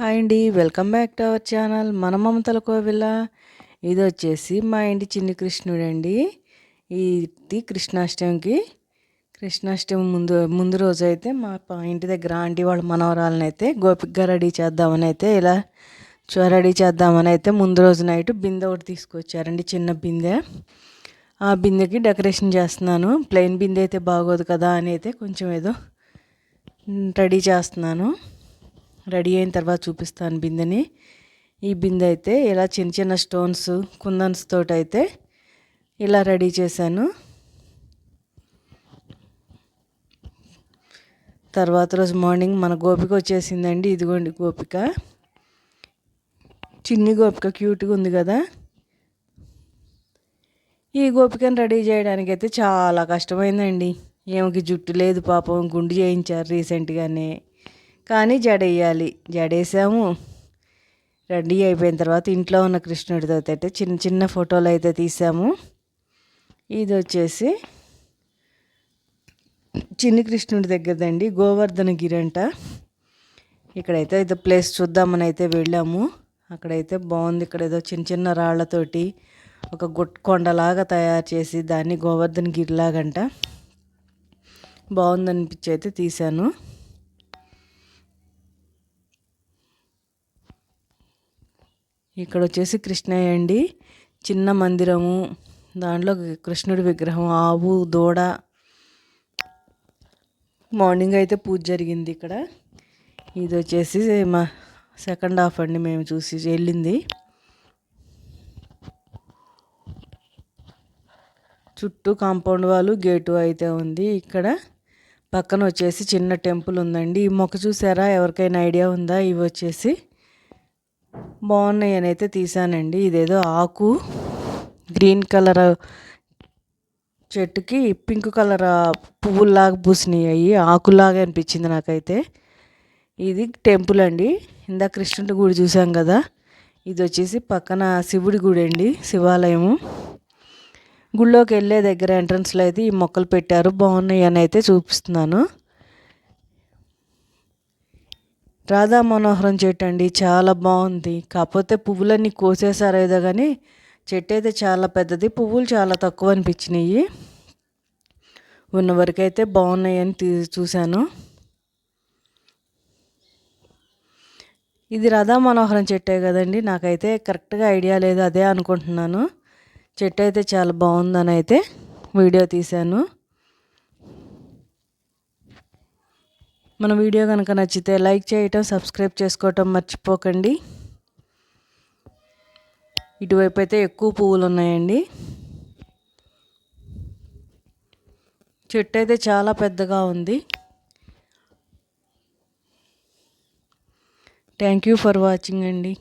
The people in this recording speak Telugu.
హాయ్ అండి. Welcome back to our channel. మన మమతల కోవిల. ఇది వచ్చేసి మా ఇంటి చిన్ని కృష్ణుడు అండి ఇది కృష్ణాష్టమికి. కృష్ణాష్టమి ముందు ముందు రోజు అయితే మా ఇంటి దగ్గర ఆంటీ వాళ్ళ మనవరాలను అయితే గోపికగా రెడీ చేద్దామని అయితే ఇలా రెడీ చేద్దామని అయితే ముందు రోజు నైట్ బిందె ఒకటి తీసుకొచ్చారండి. చిన్న బిందె. ఆ బిందెకి డెకరేషన్ చేస్తున్నాను. ప్లెయిన్ బిందె అయితే బాగోదు కదా అని అయితే కొంచెం ఏదో రెడీ చేస్తున్నాను. రెడీ అయిన తర్వాత చూపిస్తాను బిందెని. ఈ బిందె అయితే ఇలా చిన్న చిన్న స్టోన్స్ కుందన్స్ తోటి అయితే ఇలా రెడీ చేశాను. తర్వాత రోజు మార్నింగ్ మన గోపిక వచ్చేసిందండి. ఇదిగోండి గోపిక. చిన్ని గోపిక క్యూట్గా ఉంది కదా. ఈ గోపికను రెడీ చేయడానికి అయితే చాలా కష్టమైందండి. ఏమకి జుట్టు లేదు పాపం గుండు చేయించారు రీసెంట్గానే. కానీ జడేయాలి. జడేసాము. రెడీ అయిపోయిన తర్వాత ఇంట్లో ఉన్న కృష్ణుడితో అయితే చిన్న చిన్న ఫోటోలు అయితే తీసాము. ఇది వచ్చేసి చిన్ని కృష్ణుడి దగ్గరదండి. గోవర్ధన గిరి అంట. ఇక్కడైతే ఏదో ప్లేస్ చూద్దామని అయితే వెళ్ళాము. అక్కడైతే బాగుంది. ఇక్కడ ఏదో చిన్న చిన్న రాళ్ళతోటి ఒక గుట్ కొండలాగా తయారు చేసి దాన్ని గోవర్ధన గిరిలాగంట బాగుందనిపించి అయితే తీశాను. ఇక్కడ వచ్చేసి కృష్ణయ్య అండి. చిన్న మందిరము దాంట్లో కృష్ణుడి విగ్రహం ఆవు దూడ. మార్నింగ్ అయితే పూజ జరిగింది ఇక్కడ. ఇది వచ్చేసి మా సెకండ్ హాఫ్ అండి మేము చూసి వెళ్ళింది. చుట్టూ కాంపౌండ్ వాళ్ళు గేటు అయితే ఉంది ఇక్కడ. పక్కన వచ్చేసి చిన్న టెంపుల్ ఉందండి. ఈ మొక్క చూసారా? ఎవరికైనా ఐడియా ఉందా? ఇవి వచ్చేసి బాగున్నాయి అని అయితే తీసానండి. ఇదేదో ఆకు గ్రీన్ కలర్ చెట్టుకి పింక్ కలర్ పువ్వుల్లాగా పూసినాయి అవి ఆకులాగా అనిపించింది నాకైతే. ఇది టెంపుల్ అండి. ఇందా కృష్ణుడి గుడి చూసాం కదా. ఇది వచ్చేసి పక్కన శివుడి గుడి అండి శివాలయము. గుళ్ళోకి వెళ్ళే దగ్గర ఎంట్రన్స్లో అయితే ఈ మొక్కలు పెట్టారు. బాగున్నాయి అని అయితే చూపిస్తున్నాను. రాధా మనోహరం చెట్టు అండి చాలా బాగుంది. కాకపోతే పువ్వులన్నీ కోసేసారు ఏదో కానీ చెట్టు అయితే చాలా పెద్దది పువ్వులు చాలా తక్కువ అనిపించినాయి. ఉన్న వరకు అయితే బాగున్నాయని చూశాను. ఇది రాధా మనోహరం చెట్టే కదండి నాకైతే కరెక్ట్గా ఐడియా లేదు అదే అనుకుంటున్నాను. చెట్టు అయితే చాలా బాగుందని అయితే వీడియో తీశాను. మన వీడియో కనుక నచ్చితే లైక్ చేయటం సబ్స్క్రైబ్ చేసుకోవటం మర్చిపోకండి. ఇటువైపు అయితే ఎక్కువ పువ్వులు ఉన్నాయండి. చెట్టు అయితే చాలా పెద్దగా ఉంది. థ్యాంక్ యూ ఫర్ వాచింగ్ అండి.